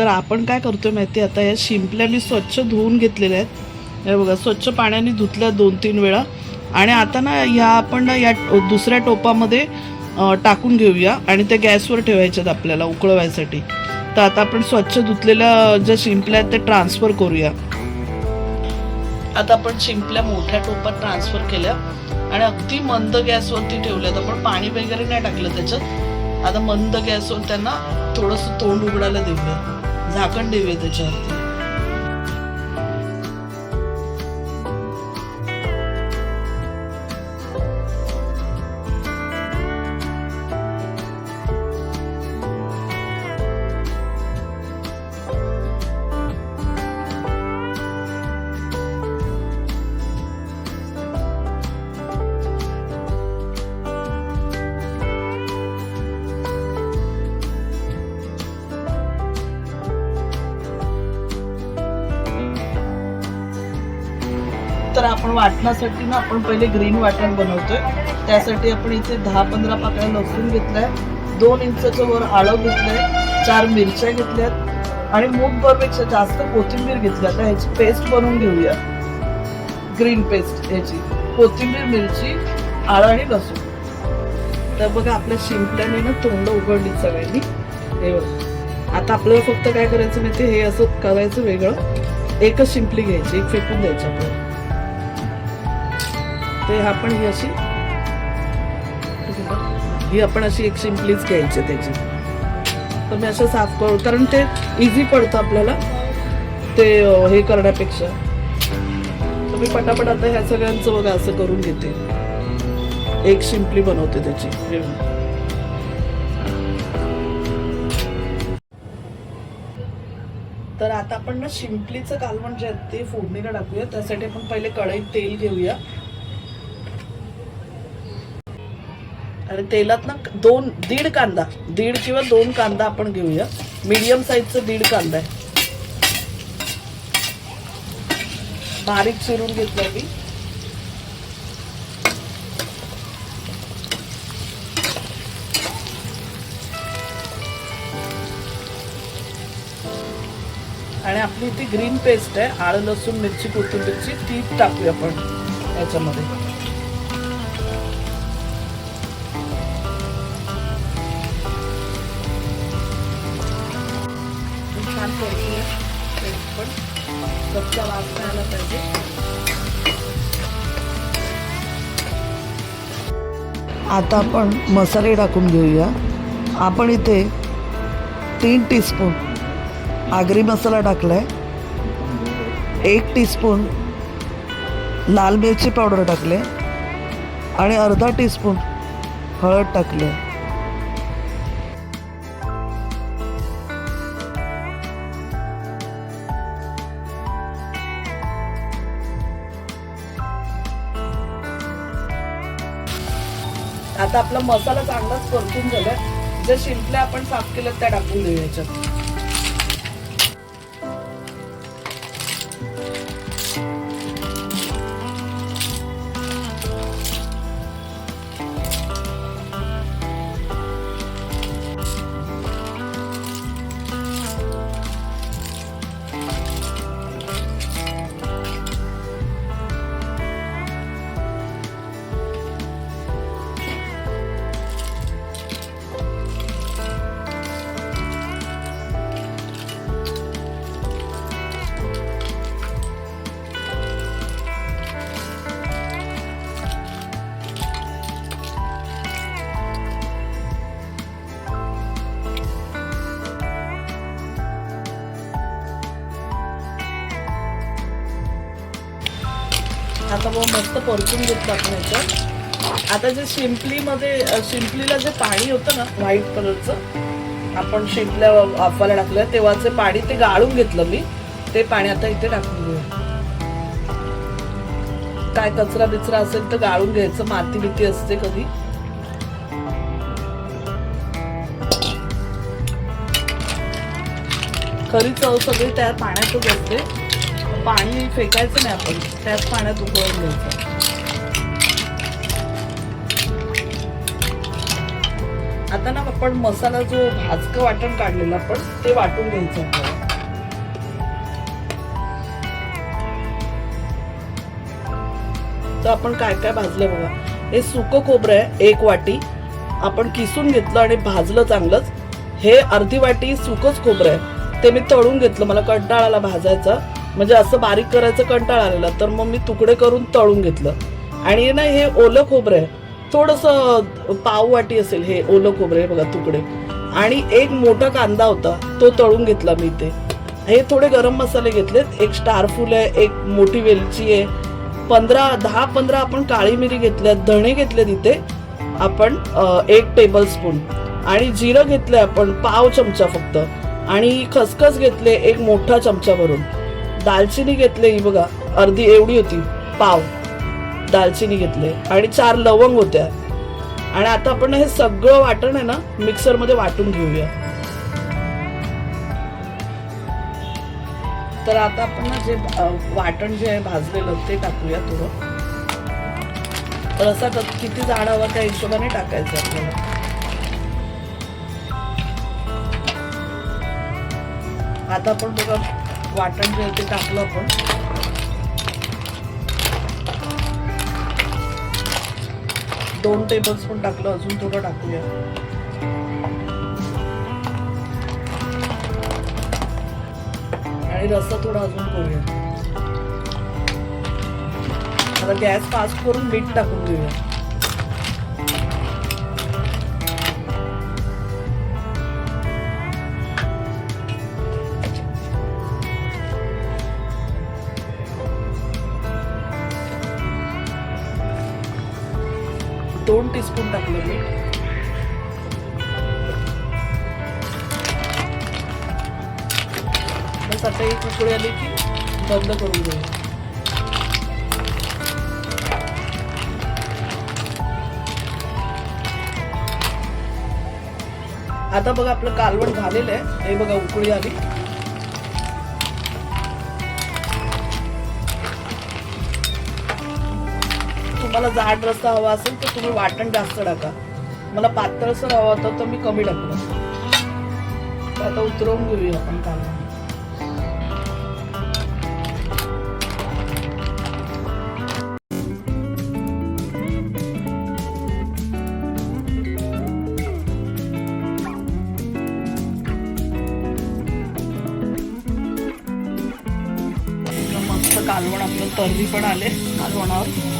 तर आपण काय करतोय माहिती आहे, आता या शिंपल्या मी स्वच्छ धुवून घेतलेल्या आहेत. हे बघा स्वच्छ पाण्याने धुतल्या दोन तीन वेळा. आणि आता ना ह्या आपण ना या दुसऱ्या टोपामध्ये टाकून घेऊया आणि त्या गॅसवर ठेवायच्यात आपल्याला उकळवायसाठी. तर आता आपण स्वच्छ धुतलेल्या ज्या शिंपल्या आहेत त्या ट्रान्सफर करूया. आता आपण शिंपल्या मोठ्या टोपात ट्रान्सफर केल्या. आणि अगदी मंद गॅसवरती ठेवल्यात. आपण पाणी वगैरे नाही टाकलं त्याच्यात. आता मंद गॅसवर त्यांना थोडंसं तोंड उघडायला देऊया. झाकण देऊया त्याच्यावरती. तर आपण वाटण्यासाठी ना आपण पहिले ग्रीन वाटण बनवतोय. त्यासाठी आपण इथे दहा पंधरा पाकळ्या लसूण घेतलाय दोन इंचाचं वर आळव घेतलंय चार मिरच्या घेतल्यात आणि मूगभरपेक्षा जास्त कोथिंबीर घेतली. आता ह्याची पेस्ट बनवून घेऊया. ग्रीन पेस्ट ह्याची. कोथिंबीर मिरची आळं आणि लसूण. तर बघा आपल्या शिंपल्याने ना तोंड उघडली सगळ्यांनी. हे बघ. आता आपल्याला फक्त काय करायचं माहिती हे असं करायचं वेगळं. एकच शिंपली घ्यायची. एक फेकून द्यायची आपल्याला. ते आपण ही अशी ही आपण अशी एक शिंपलीच घ्यायची त्याची. तर मी असं साफ करू कारण ते इझी पडतं आपल्याला. ते हे करण्यापेक्षा. तर मी पटापट आता ह्या सगळ्यांचं बघा असं करून घेते. एक शिंपली बनवते त्याची. तर आता आपण ना शिंपलीचं कालवण जे आहे ते फोडणीला टाकूया. त्यासाठी आपण पहिले कढईत तेल घेऊया. आणि तेलात ना दोन दीड कांदा दीड किंवा दोन कांदा आपण घेऊया. मीडियम साईजचा दीड कांदा आहे. बारीक चिरून घेतला मी. आणि आपली ती ग्रीन पेस्ट आहे आळ लसूण मिरची कोथिंबीरची ती टाकूया आपण याच्यामध्ये. आपण कच्चा वास आला पाहिजे. आता आपण मसाले टाकून घेऊया. आपण इथे तीन टीस्पून आगरी मसाला टाकलाय. एक टीस्पून लाल मिरची पावडर टाकले. आणि अर्धा टीस्पून हळद टाकले. आता आपला मसाला चांगलाच परतून झालाय. ज्या शिंपल्या आपण साफ केलं त्या टाकून देऊ याच्यात. आता मग मस्त परतून घेतलं आपण याच्यात. आता जे शिंपलीमध्ये शिंपलीला जे पाणी होतं ना व्हाईट कलरचं आपण शिंपल्या वाफायला टाकलं तेव्हाचे पाणी ते गाळून घेतलं मी. ते पाणी आता इथे टाकून घेऊया काय कचरा बिचरा असेल तर गाळून घ्यायचं माती बिती असते कधी. खरी चव सगळी त्या पाण्यातच असते. पाणी फेकायचं नाही आपण त्याच पाण्यात उकळून घ्यायचं. आता ना आपण मसाला जो भाजकं वाटण काढलेला आपण ते वाटून घ्यायचं तर आपण काय काय भाजलं बघा. हे सुकं खोबरं आहे एक वाटी. आपण किसून घेतलं आणि भाजलं चांगलंच. हे अर्धी वाटी सुकच खोबरं आहे. ते मी तळून घेतलं मला कंटाळाला भाजायचं. म्हणजे असं बारीक करायचं कंटाळा आलेला तर मग मी तुकडे करून तळून घेतलं. आणि ना हे ओलं खोबरं आहे थोडंसं पाव वाटी असेल हे ओलं खोबरं आहे बघा तुकडे. आणि एक मोठा कांदा होता तो तळून घेतला मी ते हे थोडे गरम मसाले घेतलेत एक स्टारफूल आहे एक मोठी वेलची आहे. पंधरा दहा पंधरा आपण काळी मिरी घेतल्यात धणे घेतले तिथे आपण एक टेबल स्पून आणि जिरं घेतलं आपण पाव चमचा फक्त. आणि खसखस घेतले एक मोठा चमचा भरून दालचिनी घेतले ही बघा अर्धी एवढी होती पाव. दालचिनी घेतले. आणि चार लवंग होत्या. आणि आता आपण हे सगळं वाटण आहे ना मिक्सरमध्ये वाटून घेऊया. तर आता आपण ना जे वाटण जे आहे भाजलेलं ते टाकूया थोडं. तर असा किती जाड त्या हिशोबाने टाकायचं आपल्याला. आता आपण बघा वाटण जे ते टाकलं आपण. दोन टेबल स्पून टाकलं अजून थोडं टाकूया. आणि रस्सा थोडा अजून करूया. आता गॅस फास्ट करून मीठ टाकून घेऊया दोन टीस्पून टाकलं मीठ बस आता एक उकळी आली की बंद करून घेऊया आता बघा आपलं कालवण झालेलं आहे. हे बघा उकळी आली. तुम्हाला जाड रस्ता हवा असेल तर तुम्ही वाटण जास्त टाका. मला पातळसर हवा होता तर मी कमी टाकलं. आता उतरवून घेऊया आपण कालवण मस्त कालवण आपलं तर्री पण आले कालवणावर.